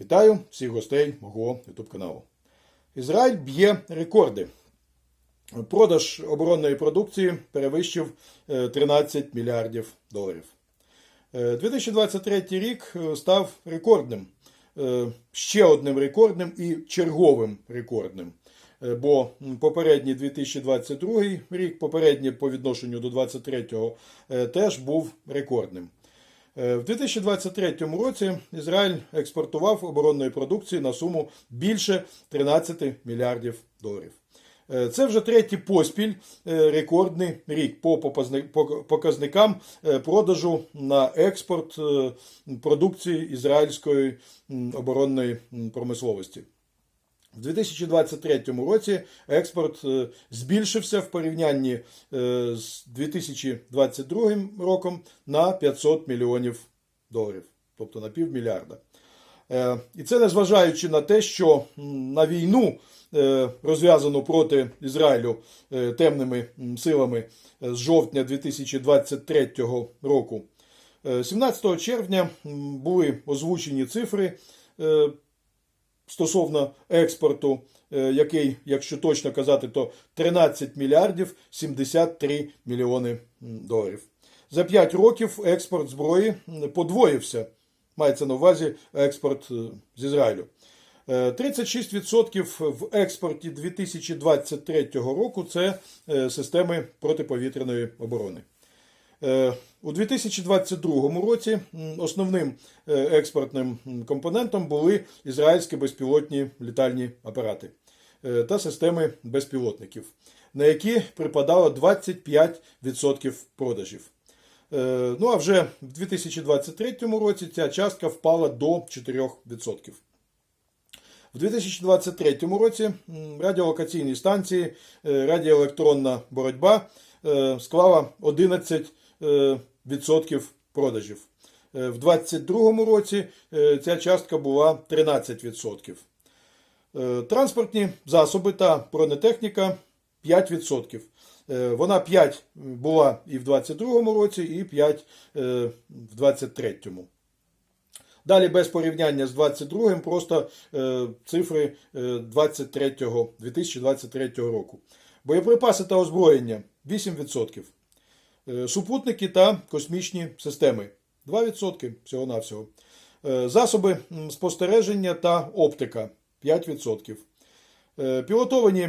Вітаю всіх гостей мого YouTube каналу. Ізраїль б'є рекорди. Продаж оборонної продукції перевищив е, 13 мільярдів доларів. Е, 2023 рік е, став рекордним, Е, ще одним рекордним і черговим рекордним. Е, Бо попередній 2022 рік, попередній по відношенню до 2023 теж був рекордним. Е, В 2023 році Ізраїль експортував оборонної продукції на суму більше 13 мільярдів доларів. Е, Це вже третій поспіль е, рекордний рік по показникам продажу на експорт продукції ізраїльської оборонної промисловості. В 2023 році експорт е, збільшився в порівнянні е, з 2022 роком на 500 мільйонів доларів, тобто на півмільярда. Е, І це незважаючи на те, що на війну, розв'язану проти Ізраїлю темними силами з жовтня 2023 року, е, 17 червня були озвучені цифри стосовно експорту, е, який, якщо точно казати, то 13 мільярдів 73 мільйони доларів. За 5 років експорт зброї подвоївся. Мається на увазі експорт е, з Ізраїлю. Е, 36% в експорті 2023 року це е, системи протиповітряної оборони. Е, У 2022 році основним е, експортним компонентом були ізраїльські безпілотні літальні апарати е, та системи безпілотників, на які припадало 25% продажів. Ну а вже в 2023 році ця частка впала до 4%. В 2023 році радіолокаційні станції, радіоелектронна боротьба склала 11% е, відсотків продажів. Е, В 2022 році е, ця частка була 13%. Е, Транспортні засоби та бронетехніка 5%. Е, Вона 5 була і в 2022 році, і 5 е, в 2023. Далі без порівняння з 22 просто е, цифри е, 23, 2023 року. Боєприпаси та озброєння 8%. Е, Супутники та космічні системи 2% всього-навсього. Е, Засоби спостереження та оптика 5%. Е, Пілотовані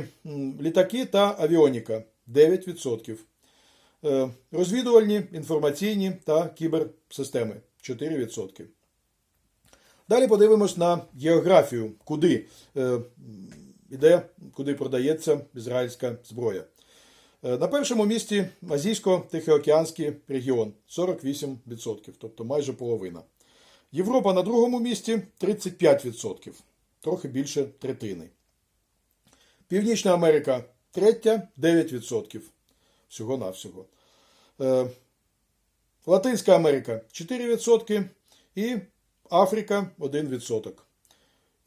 літаки та авіоніка 9%. Е, Розвідувальні, інформаційні та кіберсистеми 4%. Далі подивимось на географію, куди е, іде, куди продається ізраїльська зброя. Е, На першому місці Азійсько-Тихоокеанський регіон 48%, тобто майже половина. Європа на другому місці 35%, трохи більше третини. Північна Америка третя 9%. Всього-навсього. Е, Латинська Америка 4% і Африка 1%.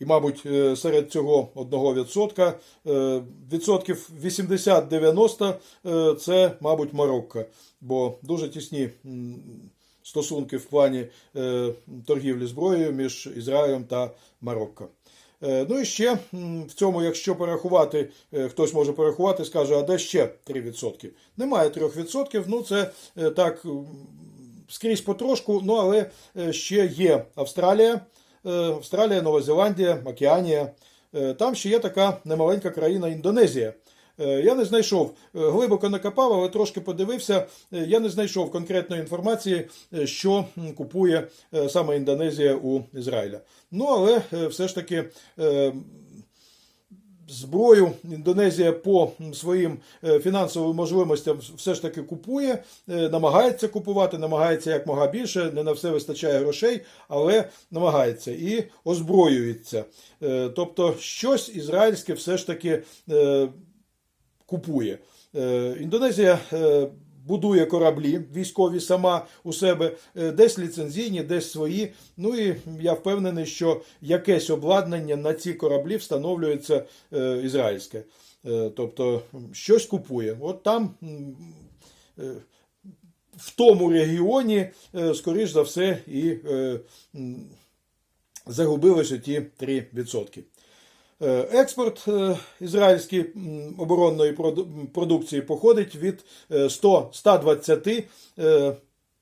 І, мабуть, е, серед цього 1% е, відсотків 80-90 е, це, мабуть, Марокко, бо дуже тісні стосунки в плані торгівлі зброєю між Ізраїлем та Марокко. Ну і ще в цьому, якщо порахувати, хтось може порахувати, скаже, а де ще 3%? Немає 3%, ну це так скрізь потрошку, ну але ще є Австралія, Австралія, Нова Зеландія, Океанія. Е, Там ще є така немаленька країна Індонезія. Е, Я не знайшов е, глибоко накопав, але трошки подивився. Е, Я не знайшов конкретної інформації, е, що купує е, саме Індонезія у Ізраїля. Ну але е, все ж таки. Зброю Індонезія по своїм е, фінансовим можливостям все ж таки купує, е, намагається купувати, намагається як мога більше, не на все вистачає грошей, але намагається і озброюється. Е, Тобто щось ізраїльське все ж таки купує. Індонезія будує кораблі військові сама у себе, е, десь ліцензійні, десь свої. Ну і я впевнений, що якесь обладнання на ці кораблі встановлюється е, ізраїльське. Е, Тобто щось купує. От там. В тому регіоні, скоріш за все, і м, загубилося ті 3%. Е, Експорт е, ізраїльської оборонної продукції походить від е, 100 120 е,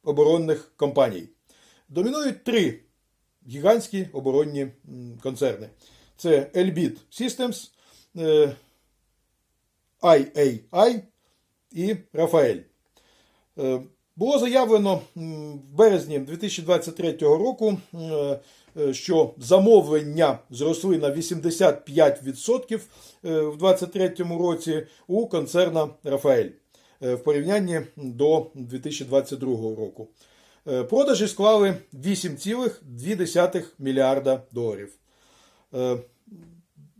оборонних компаній. Домінують три гігантські оборонні концерни: це Elbit Systems, IAI і Рафаель. Було заявлено в березні 2023 року, що замовлення зросли на 85% е, в 2023 році у концерна Рафаель е, в порівнянні до 2022 року. Е, Продажі склали 8,2 мільярда доларів. Е,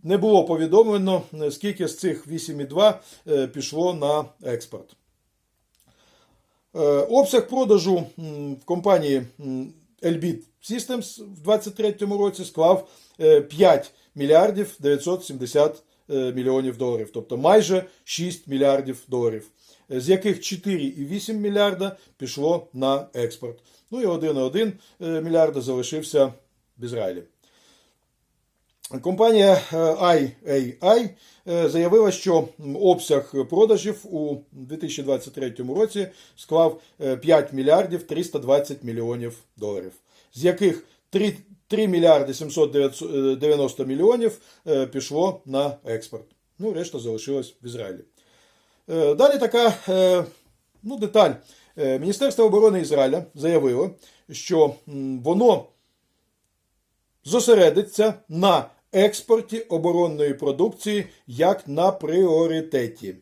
Не було повідомлено, е, скільки з цих 8,2 е, пішло на експорт. Е, Обсяг продажу в компанії Elbit Systems в 2023 році склав е, 5 мільярдів 970 е, мільйонів доларів, тобто майже 6 мільярдів доларів, е, з яких 4,8 мільярда пішло на експорт. Ну і 1,1 е, мільярда залишився в Ізраїлі. Компанія е, IAI е, заявила, що обсяг продажів у 2023 році склав е, 5 мільярдів 320 мільйонів доларів, з яких 3, 3 мільярди 790 мільйонів е, пішло на експорт. Ну, решта залишилась в Ізраїлі. Е, Далі така е, ну, деталь. Е, Міністерство оборони Ізраїля заявило, що воно зосередиться на експорті оборонної продукції як на пріоритеті.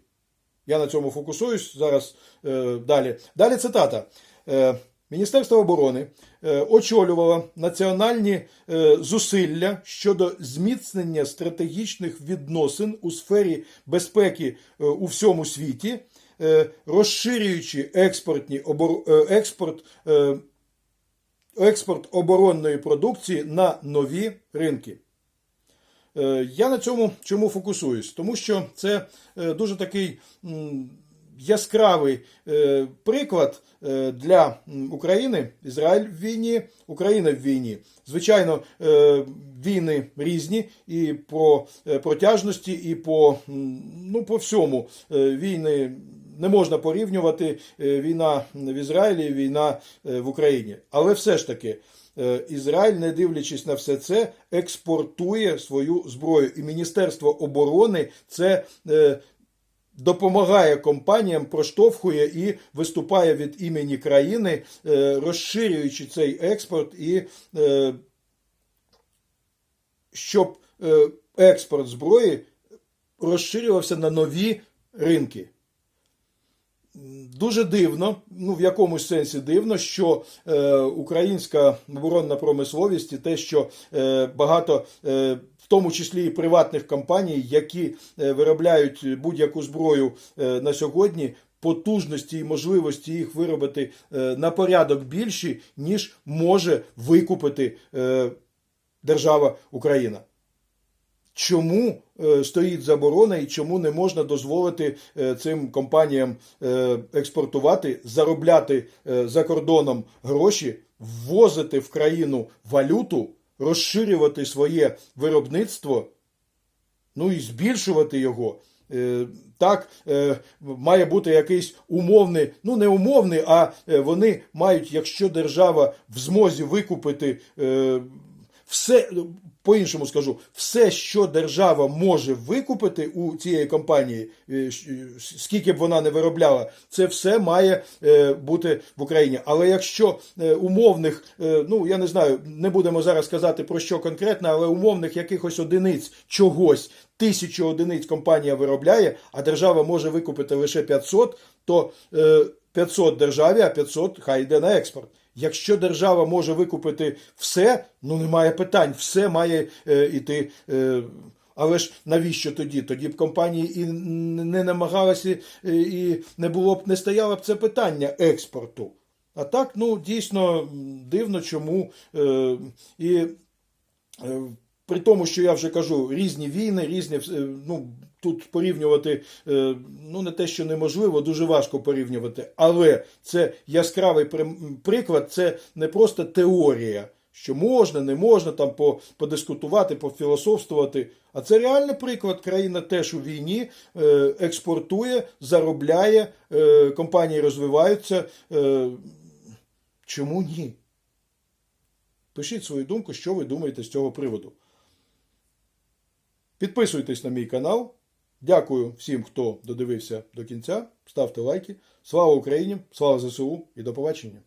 Я на цьому фокусуюсь зараз е, далі. Далі цитата. Е, Міністерство оборони е, очолювало національні е, зусилля щодо зміцнення стратегічних відносин у сфері безпеки е, у всьому світі, е, розширюючи експортні обор... е, експорт е, експорт оборонної продукції на нові ринки. Е, Я на цьому чому фокусуюсь? Тому що це е, дуже такий яскравий е, приклад для України. Ізраїль в війні, Україна в війні. Звичайно, війни різні і по протяжності, і по, ну, по всьому. Війни не можна порівнювати війна в Ізраїлі, війна в Україні. Але все ж таки. Е, Ізраїль, не дивлячись на все це, експортує свою зброю. І Міністерство оборони це е, допомагає компаніям, проштовхує і виступає від імені країни, е, розширюючи цей експорт, і щоб експорт зброї розширювався на нові ринки. Дуже дивно, ну в якомусь сенсі дивно, що е, українська оборонна промисловість і те, що е, багато, е, в тому числі і приватних компаній, які е, виробляють будь-яку зброю е, на сьогодні, потужності і можливості їх виробити е, на порядок більші, ніж може викупити держава Україна. Чому е, стоїть заборона і чому не можна дозволити е, цим компаніям е, експортувати, заробляти за кордоном гроші, ввозити в країну валюту, розширювати своє виробництво, ну і збільшувати його? Так, має бути якийсь умовний, ну не умовний, а вони мають, якщо держава в змозі викупити все, по-іншому скажу, все, що держава може викупити у цієї компанії, е, скільки б вона не виробляла, це все має е, бути в Україні. Але якщо е, умовних, е, ну я не знаю, не будемо зараз казати про що конкретно, але умовних якихось одиниць чогось, тисячу одиниць компанія виробляє, а держава може викупити лише 500, то е, 500 державі, а 500 хай йде на експорт. Якщо держава може викупити все, ну немає питань, все має е, іти. Е, але ж навіщо тоді? Тоді б компанії і не намагалися, е, і не було б не стояло б це питання експорту. А так, ну дійсно дивно, чому. Е, і е, при тому, що я вже кажу, різні війни, різні, е, ну, тут порівнювати, е, ну, не те, що неможливо, дуже важко порівнювати. Але це яскравий приклад, це не просто теорія, що можна, не можна там подискутувати, пофілософствувати. А це реальний приклад. Країна теж у війні е, експортує, заробляє, компанії розвиваються. Чому ні? Пишіть свою думку, що ви думаєте з цього приводу. Підписуйтесь на мій канал. Дякую всім, хто додивився до кінця. Ставте лайки. Слава Україні! Слава ЗСУ і до побачення!